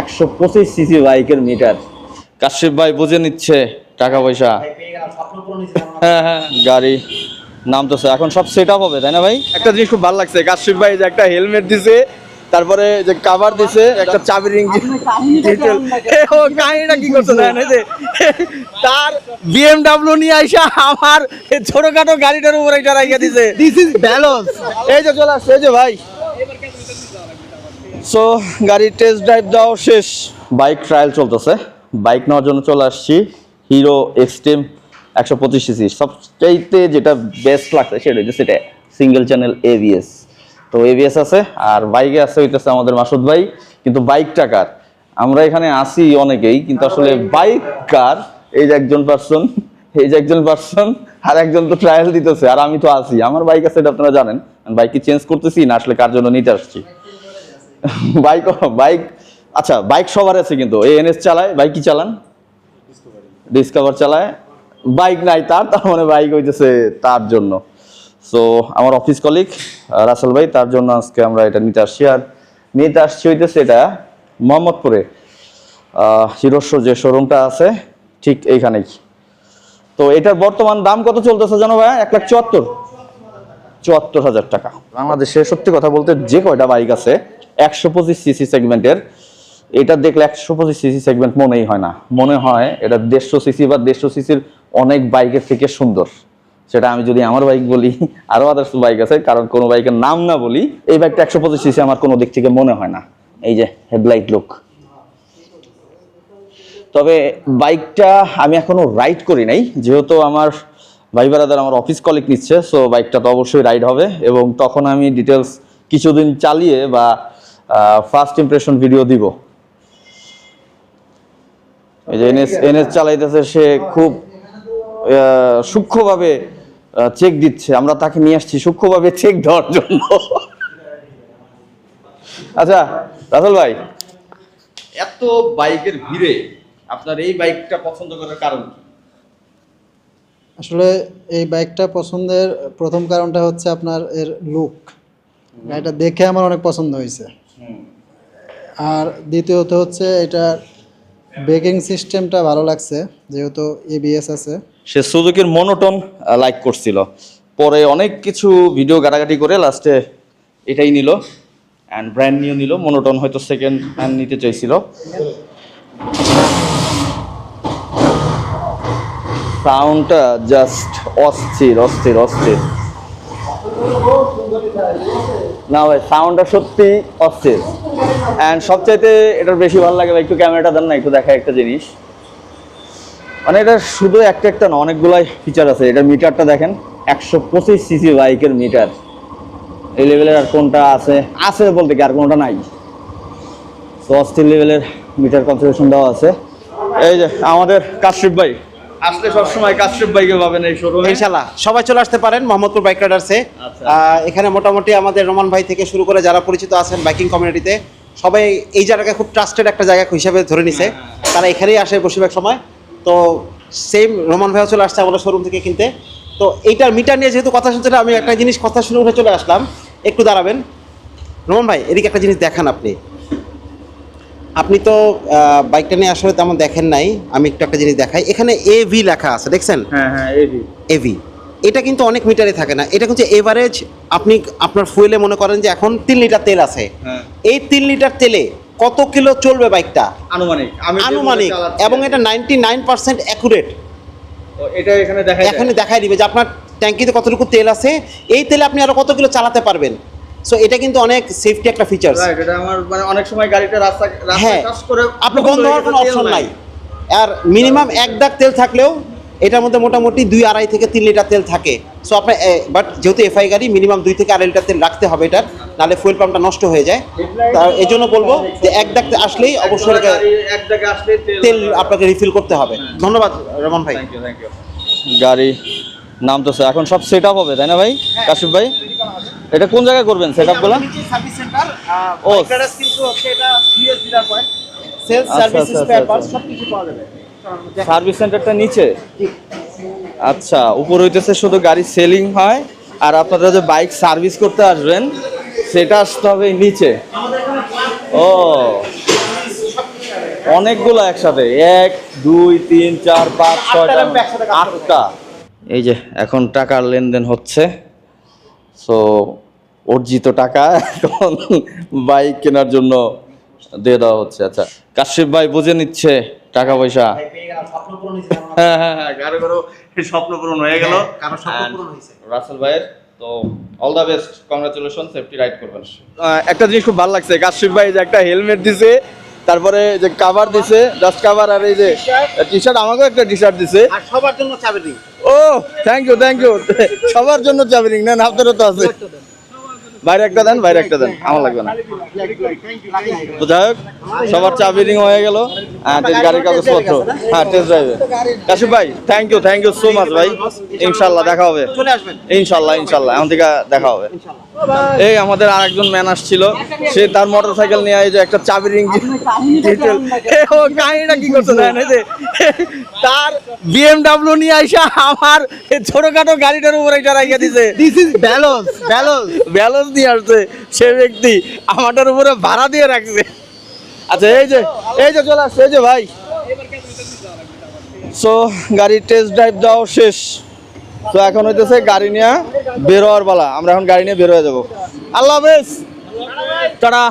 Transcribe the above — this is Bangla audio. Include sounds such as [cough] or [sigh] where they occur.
একশো পঁচিশ সিসি বাইকের মিটার। কাশিফ ভাই বুঝে নিচ্ছে টাকা পয়সা। হ্যাঁ হ্যাঁ গাড়ি। নামতেছে এখন সব সেট আপ হবে তাই না ভাই? একটা জিনিস খুব ভালো লাগছে কাশিফ ভাই যে একটা হেলমেট দিছে তারপরে যে কাভার দিছে একটা চাবি রিং কাহিনীটা কি করছে জানেন? যে তার বিএমডব্লিউ নিয়ে আইসা আমার এই ছোটখাটো গাড়িটার উপরে এটা রাইখা দিছে। দিস ইজ ব্যালেন্স এই যে চলে আসছে এই যে ভাই। সো গাড়ির টেস্ট ড্রাইভ দাও শেষ। বাইক ট্রায়াল চলতেছে। বাইক নেওয়ার জন্য চলে আসছি। হিরো এক্সট্রিম একশো পঁচিশ সিসি সবচাইতে যেটা বেস্ট লাগছে সেটা হচ্ছে সেটা সিঙ্গেল চ্যানেল এভিএস তো এভিএস আছে, আর বাইকে আছে, হইতেছে আমাদের মাসুদ ভাই। কিন্তু বাইক টাকার আমরা এখানে আসি অনেকেই, কিন্তু আসলে বাইক কার? এই যে একজন পার্সন এই যে একজন পার্সন আর একজন তো ট্রায়াল দিতেছে, আর আমি তো আসি আমার বাইক আছে এটা আপনারা জানেন। বাইক চেঞ্জ করতেছি, না আসলে কার জন্য নিতে আসছি। [laughs] বাইক বাইক আচ্ছা বাইক সবার আছে কিন্তু। এ এনএস চালায় বাইক কি চালান? ডিসকভার চালায়। বাইক নাই তার তার মানে বাইক হইতেছে তার জন্য। সো আমার অফিস কলিগ রাসেল ভাই, তার জন্য আজকে আমরা এটা নিতে আসছি। আর নিতে আসছি হইতেছে এটা মোহাম্মদপুরে। হিরোস্য যে শোরুমটা আছে, ঠিক এইখানেই। তো এটার বর্তমান দাম কত চলতেছে জানো ভাই? এক লাখ চুয়াত্তর। চুয়াত্তর হাজার টাকা। বাংলাদেশে সত্যি কথা বলতে যে কয়টা বাইক আছে একশো পঁচিশ সিসি সেগমেন্টের এটা দেখলে একশো পঁচিশ সিসি সেগমেন্ট মনেই হয় না। মনে হয় এটা দেড়শো সিসি বা দেড়শো সিসির অনেক বাইকের থেকে সুন্দর। সেটা আমি যদি আমার বাইক বলি, [laughs] আরও আদার্স বাইক আছে, কারণ কোনো বাইকের নাম না বলি, এই বাইকটা একশো পঁচিশ সিসি আমার কোনো দিক থেকে মনে হয় না। এই যে হেডলাইট লুক তবে বাইকটা আমি এখনও রাইড করি নাই, যেহেতু আমার ভাই বারাদার আমার অফিস কলিগ নিচ্ছে সো বাইকটা তো অবশ্যই রাইড হবে। এবং তখন আমি ডিটেলস কিছুদিন চালিয়ে বা ফার্স্ট ইমপ্রেশন ভিডিও দিব। এই যে এনএস এনএস চালাইতেছে সে খুব আহ, সূক্ষ্মভাবে চেক দিচ্ছে। আমরা তাকে নিয়ে আসছি সূক্ষ্মভাবে চেক দেওয়ার জন্য। আচ্ছা রাসেল ভাই। এত বাইকের ভিড়ে আপনার এই বাইকটা পছন্দ করার কারণ কি? আসলে এই বাইকটা পছন্দের প্রথম কারণটা হচ্ছে আপনার এর লুক গাড়িটা দেখে আমার অনেক পছন্দ হয়েছে। আর দ্বিতীয়ত হচ্ছে এটার ব্রেকিং সিস্টেমটা ভালো লাগছে, যেহেতু এবিএস আছে। সে সুজুকির মনোটন লাইক করছিল। পরে অনেক কিছু ভিডিও ঘাটাঘাটি করে লাস্টে এটাই নিল অ্যান্ড ব্র্যান্ড নিউ নিল। মনোটন হয়তো সেকেন্ড হ্যান্ড নিতে চাইছিল। সাউন্ডটা জাস্ট অস্থির অস্থির অস্থির। না ভাই সাউন্ডটা সত্যি অস্থির। অ্যান্ড সবচাইতে এটার বেশি ভালো লাগে ভাই, একটু ক্যামেরাটা দেন না, একটু দেখা একটা জিনিস। মানে এটা শুধু একটা একটা না, অনেকগুলাই ফিচার আছে। এটা মিটারটা দেখেন, একশো পঁচিশ সিসি বাইকের মিটার এই লেভেলের আর কোনটা আছে? আছে বলতে কি আর কোনটা নাই? তো অস্থির লেভেলের মিটার কনফিগারেশন দেওয়া আছে। এই যে আমাদের কাশিফ ভাই আসলে সবসময় কাশিফ ভাইকে পাবেন এই শোরুমে ইনশাল্লাহ। সবাই চলে আসতে পারেন মোহাম্মদপুর বাইক রাইডার্সে আচ্ছা। এখানে মোটামুটি আমাদের রোমান ভাই থেকে শুরু করে যারা পরিচিত আছেন বাইকিং কমিউনিটিতে সবাই এই জায়গাকে খুব ট্রাস্টেড একটা জায়গা হিসাবে ধরে নিছে। তারা এখানেই আসে বেশিরভাগ সময়। তো সেম রোমান ভাইও চলে আসছে আমাদের শোরুম থেকে কিনতে। তো এইটার মিটার নিয়ে যেহেতু কথা শুনছিলাম আমি একটা জিনিস কথা শুনে উঠে চলে আসলাম। একটু দাঁড়াবেন। রোমান ভাই এদিকে একটা জিনিস দেখান আপনি। আপনি তো বাইকটা নিয়ে আসলে তেমন দেখেন নাই। আমি একটু একটা জিনিস দেখাই। এখানে এভি লেখা আছে দেখছেন? হ্যাঁ হ্যাঁ এভি এভি এটা কিন্তু অনেক মিটারে থাকে না। এটা কিন্তু এভারেজ আপনি আপনার ফুয়েলে মনে করেন যে এখন তিন লিটার তেল আছে। হ্যাঁ। এই তিন লিটার তেলে কত কিলো চলবে বাইকটা আনুমানিক। আনুমানিক। এবং এটা নাইনটি নাইন পার্সেন্ট অ্যাকুরেট এটা এখানে দেখা এখানে দেখাই দিবে যে আপনার ট্যাঙ্কিতে কতটুকু তেল আছে। এই তেলে আপনি আরও কত কিলো চালাতে পারবেন? সো এটা কিন্তু অনেক সেফটি একটা ফিচার্স Right, এটা আমার মানে অনেক সময় গাড়িটা রাস্তা রাস্তায় হ্যাঁ। কাজ করে আপনি বন্ধ হওয়ার কোনো অপশন নাই। আর মিনিমাম এক দাগ তেল থাকলেও এটার মধ্যে মোটামুটি দুই আড়াই থেকে তিন লিটার তেল থাকে। সো আপনার বাট যেহেতু এফআই গাড়ি মিনিমাম দুই থেকে আড়াই লিটার তেল রাখতে হবে এটার নাহলে ফুয়েল পাম্পটা নষ্ট হয়ে যায়। তা এই জন্য বলব যে এক দাগ আসলেই অবশ্যই তেল আপনাকে রিফিল করতে হবে। ধন্যবাদ রমন ভাই। থ্যাংক ইউ থ্যাংক ইউ গাড়ি নামতেছে। এখন সব সেট আপ হবে তাই না ভাই? কাশিফ ভাই? এটা কোন জায়গায় করবেন সেট আপগুলা? সার্ভিস সেন্টার ও। কিন্তু হচ্ছে এটা CS dealer point sales service spare parts আচ্ছা। সব কিছু পাওয়া যাবে। সার্ভিস সেন্টারটা নিচে? আচ্ছা উপর হইতেছে শুধু গাড়ি সেলিং হয় আর আপনারা যে বাইক সার্ভিস করতে আসবেন সেটা আসতে হবে নিচে। ও। অনেকগুলো একসাথে। এক দুই তিন চার পাঁচ ছয়টা। আটটা। এই যে এখন টাকার লেনদেন হচ্ছে। সো অর্জিত টাকা [laughs] এখন বাইক কেনার জন্য দিয়ে দেওয়া হচ্ছে আচ্ছা কাশিফ ভাই বুঝে নিচ্ছে টাকা পয়সা। হ্যাঁ হ্যাঁ হ্যাঁ কারও কারও স্বপ্ন পূরণ হয়ে গেল কারও স্বপ্ন পূরণ হয়েছে। রাসেল ভাইয়ের তো all the best congratulation safety ride করবেন একটা জিনিস খুব ভালো লাগছে কাশিফ ভাই যে একটা হেলমেট দিছে তারপরে যে কাভার দিছে জাস্ট কাভার আর এই যে টি শার্ট আমাকেও একটা টি শার্ট দিছে। আর সবার জন্য চাবি ring। ও থ্যাংক ইউ থ্যাংক ইউ সবার জন্য চাবিরিং না আপনারও তো আছে। বাইরে একটা দেন বাইরে একটা দেন আমার লাগবে না। তো যাই হোক সবার চাবি রিং হয়ে গেল। হ্যাঁ গাড়ির কাগজপত্র হ্যাঁ টেস্ট ড্রাইভে কাশিফ ভাই thank you thank you so much ভাই। ইনশাল্লাহ দেখা হবে। ইনশাল্লাহ ইনশাল্লাহ। এখন থেকে দেখা হবে। এই আমাদের আরেকজন ম্যান আসছিল। সে তার মোটর সাইকেল নিয়ে এই যে একটা চাবি রিং ডিটেল ও কাহিনীটা কি করছে জানেন? যে তার বিএমডাব্লিউ নিয়ে আইসা আমার ছোটখাটো গাড়িটার উপরে এটা রাখিয়ে দিছে। This is balance balance balance নিয়ে আসছে, সে ব্যক্তি আমাদের উপরে ভাড়া দিয়ে রাখছে। আচ্ছা এই যে এই যে চলে আসছে, এই যে ভাই। সো গাড়ির টেস্ট ড্রাইভ দাও শেষ। তো এখন হইতেছে গাড়ি নিয়ে বেরোয়ার বেলা আমরা এখন গাড়ি নিয়ে বের হয়ে যাব। আল্লাহ হাফেজ। টাটা।